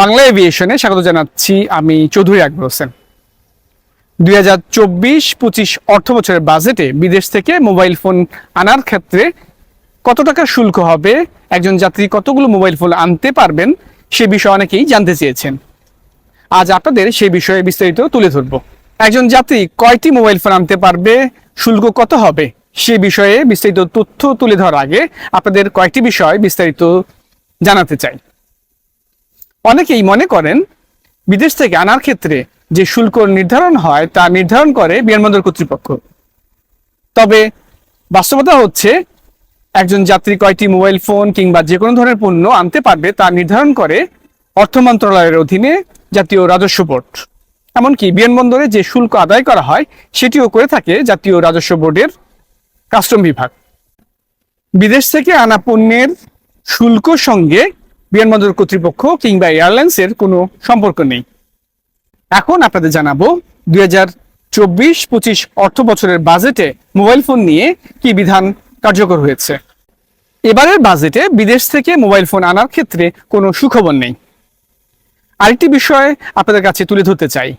বাংলা এভিয়েশনে স্বাগত জানাচ্ছি আমি চৌধুরী আকবর হোসেন। দুই হাজার চব্বিশ পঁচিশ অর্থ বছরের বাজেটে বিদেশ থেকে মোবাইল ফোন আনার ক্ষেত্রে কত টাকা শুল্ক হবে, একজন যাত্রী কতগুলো মোবাইল ফোন আনতে পারবেন সে বিষয়ে অনেকেই জানতে চেয়েছেন। আজ আপনাদের সেই বিষয়ে বিস্তারিত তুলে ধরব। একজন যাত্রী কয়টি মোবাইল ফোন আনতে পারবে, শুল্ক কত হবে, সে বিষয়ে বিস্তারিত তথ্য তুলে ধরার আগে আপনাদের কয়েকটি বিষয় বিস্তারিত জানাতে চাই। অনেকেই মনে করেন বিদেশ থেকে আনার ক্ষেত্রে যে শুল্ক নির্ধারণ হয় তা নির্ধারণ করে বিমানবন্দর কর্তৃপক্ষ। তবে বাস্তবতা হচ্ছে, একজন যাত্রী কয়টি মোবাইল ফোন কিংবা যে কোনো ধরনের পণ্য আনতে পারবে তা নির্ধারণ করে অর্থ মন্ত্রণালয়ের অধীনে জাতীয় রাজস্ব বোর্ড। এমনকি বিমানবন্দরে যে শুল্ক আদায় করা হয়, সেটিও করে থাকে জাতীয় রাজস্ব বোর্ডের কাস্টম বিভাগ। বিদেশ থেকে আনা পণ্যের শুল্ক সঙ্গে বিমানবন্দর কর্তৃপক্ষ কিংবা এয়ারলাইন্সের কোনো সম্পর্ক নেই। এখন আপনাদের জানাব দুই হাজার চব্বিশ পঁচিশ অর্থ বছরের বাজেটে মোবাইল ফোন নিয়ে কি বিধান কার্যকর হয়েছে। এবারের বাজেটে বিদেশ থেকে মোবাইল ফোন আনার ক্ষেত্রে কোনো সুখবর নেই। আরেকটি বিষয় আপনাদের কাছে তুলে ধরতে চাই।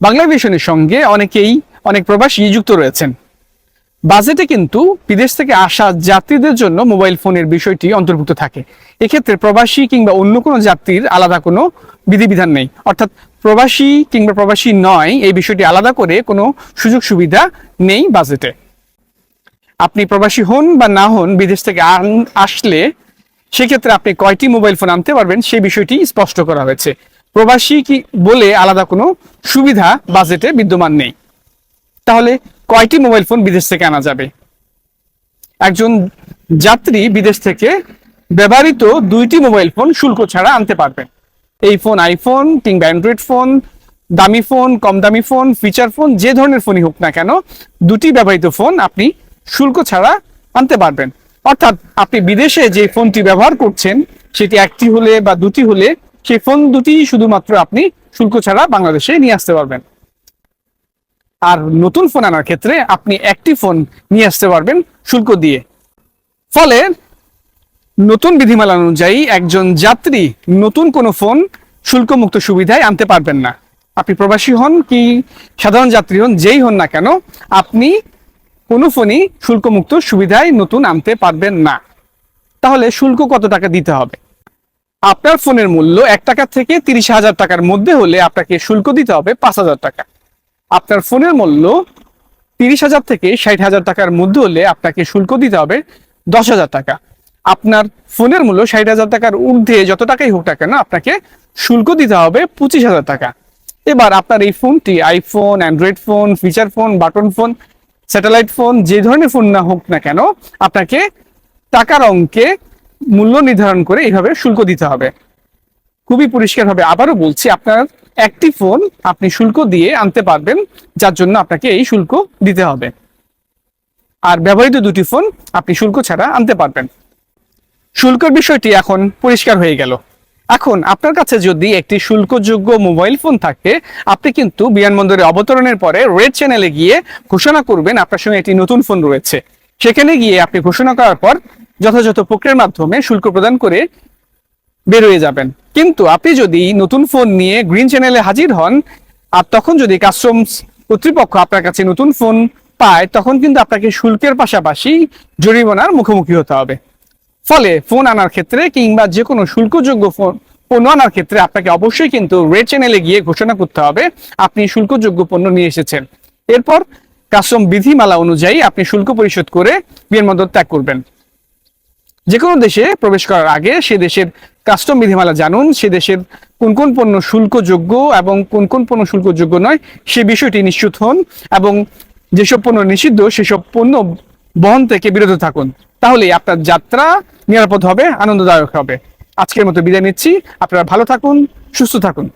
বাংলা ভিশনের সঙ্গে অনেকেই, অনেক প্রবাসী যুক্ত রয়েছেন। বাজেটে কিন্তু বিদেশ থেকে আসা যাত্রীদের জন্য মোবাইল ফোনের বিষয়টি অন্তর্ভুক্ত থাকে। এক্ষেত্রে প্রবাসী কিংবা অন্য কোনো যাত্রীর আলাদা কোনো বিধিবিধান নেই। অর্থাৎ প্রবাসী কিংবা প্রবাসী নয়, এই বিষয়টি আলাদা করে কোনো সুযোগ সুবিধা নেই বাজেটে। আপনি প্রবাসী হন বা না হন, বিদেশ থেকে আসলে সেক্ষেত্রে আপনি কয়টি মোবাইল ফোন আনতে পারবেন সেই বিষয়টি স্পষ্ট করা হয়েছে। প্রবাসী কি বলে আলাদা কোনো সুবিধা বাজেটে বিদ্যমান নেই। তাহলে কয়টি মোবাইল ফোন বিদেশ থেকে আনা যাবে? একজন যাত্রী বিদেশ থেকে ব্যবহৃত দুইটি মোবাইল ফোন শুল্ক ছাড়া আনতে পারবেন। এই ফোন আইফোন কিংবা অ্যান্ড্রয়েড ফোন, দামি ফোন, কম দামি ফোন, ফিচার ফোন, যে ধরনের ফোনই হোক না কেন, দুটি ব্যবহৃত ফোন আপনি শুল্ক ছাড়া আনতে পারবেন। অর্থাৎ আপনি বিদেশে যে ফোনটি ব্যবহার করছেন, সেটি একটি হলে বা দুটি হলে সেই ফোন দুটি শুধুমাত্র আপনি শুল্ক ছাড়া বাংলাদেশে নিয়ে আসতে পারবেন। আর নতুন ফোন আনার ক্ষেত্রে আপনি একটি ফোন নিয়ে আসতে পারবেন শুল্ক দিয়ে। ফলে নতুন বিধিমালা অনুযায়ী একজন যাত্রী নতুন কোনো ফোন শুল্কমুক্ত সুবিধায় আনতে পারবেন না। আপনি প্রবাসী হন কি সাধারণ যাত্রী হন, যেই হন না কেন, আপনি কোনো ফোনই শুল্কমুক্ত সুবিধায় নতুন আনতে পারবেন না। তাহলে শুল্ক কত টাকা দিতে হবে? আপনার ফোনের মূল্য এক টাকা থেকে তিরিশ হাজার টাকার মধ্যে হলে আপনাকে শুল্ক দিতে হবে পাঁচ হাজার টাকা। আপনার ফোনের মূল্য তিরিশ হাজার থেকে ষাট হাজার টাকার মধ্যে হলে আপনাকে শুল্ক দিতে হবে দশ হাজার টাকা। আপনার ফোনের মূল্য ষাট হাজার টাকার ঊর্ধ্বে যত টাকাই হোক না কেন আপনাকে শুল্ক দিতে হবে পঁচিশ হাজার টাকা। এবার আপনার এই ফোনটি iPhone android phone feature phone button phone satellite phone যে ধরনের ফোন না হোক না কেন আপনাকে টাকার অঙ্কে মূল্য নির্ধারণ করে এইভাবে শুল্ক দিতে হবে। খুবই পরিষ্কারভাবে আবারও বলছি, আপনার একটি ফোন আপনি শুল্ক দিয়ে আনতে পারবেন, যার জন্য আপনাকে এই শুল্ক দিতে হবে। আর ব্যবহৃত দুটি ফোন আপনি শুল্ক ছাড়া আনতে পারবেন। শুল্কের বিষয়টি এখন পরিষ্কার হয়ে গেল। এখন আপনার কাছে যদি একটি শুল্কযোগ্য মোবাইল ফোন থাকে, আপনি কিন্তু বিমানবন্দরে অবতরণের পরে রেড চ্যানেলে গিয়ে ঘোষণা করবেন আপনার সঙ্গে একটি নতুন ফোন রয়েছে। সেখানে গিয়ে আপনি ঘোষণা করার পর যথাযথ প্রক্রিয়ার মাধ্যমে শুল্ক প্রদান করে বেরোয়ে যাবেন। কিন্তু আপনি যদি নতুন ফোন নিয়ে গ্রিন চ্যানেলে হাজির হন, আর তখন যদি কাস্টমস কর্তৃপক্ষ আপনার কাছে নতুন ফোন পায়, তখন কিন্তু আপনাকে শুল্কের পাশাপাশি জরিমানার মুখোমুখি হতে হবে। ফলে ফোন আনার ক্ষেত্রে কিংবা যে কোনো শুল্কযোগ্য ফোন, পণ্য আনার ক্ষেত্রে আপনাকে অবশ্যই কিন্তু রেড চ্যানেলে গিয়ে ঘোষণা করতে হবে, আপনি শুল্কযোগ্য পণ্য নিয়ে এসেছেন। এরপর কাস্টম বিধিমালা অনুযায়ী আপনি শুল্ক পরিশোধ করে বিমানবন্দর ত্যাগ করবেন। যে কোনো দেশে প্রবেশ করার আগে সে দেশের কাস্টম বিধিমালা জানুন সে দেশের কোন কোন পণ্য শুল্কযোগ্য এবং কোন কোন পণ্য শুল্কযোগ্য নয়, সে বিষয়টি নিশ্চিত হন এবং যেসব পণ্য নিষিদ্ধ, সেসব পণ্য বহন থেকে বিরত থাকুন। তাহলে আপনার যাত্রা নিরাপদ হবে, আনন্দদায়ক হবে। আজকের মতো বিদায় নিচ্ছি। আপনারা ভালো থাকুন, সুস্থ থাকুন।